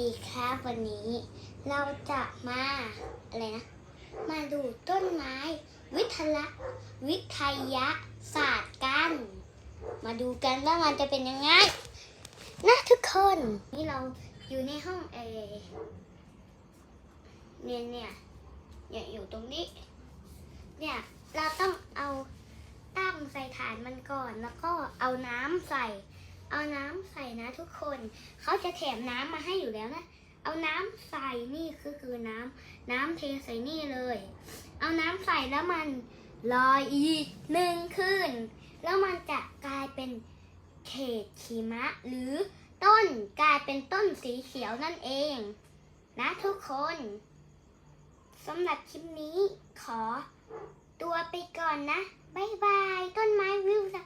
ดีครับวันนี้ เราจะมาอะไรนะ มาดูต้นไม้ วิทยาวิทยาศาสตร์กัน มาดูกันว่ามันจะเป็นยังไงนะทุกคนนี่เราอยู่ในห้องเอเนี่ยเนี่ยเนี่ยอยู่ตรงนี้ เนี่ยเราต้องเอาตั้งใส่ฐานมันก่อนแล้วก็เอาน้ำใส่ เอาน้ำใส่นะทุกคน เขาจะแถมน้ำมาให้อยู่แล้วนะ เอาน้ำใส่นี่คือคือน้ำน้ำเทใส่นี่เลย เอาน้ำใส่แล้วมันลอยอีกหนึ่งคืนแล้วมันจะกลายเป็นเขตขีมะ หรือต้นกลายเป็นต้นสีเขียวนั่นเอง นะทุกคนสำหรับคลิปนี้ขอตัวไปก่อนนะ บ๊ายบาย ต้นไม้วิวส์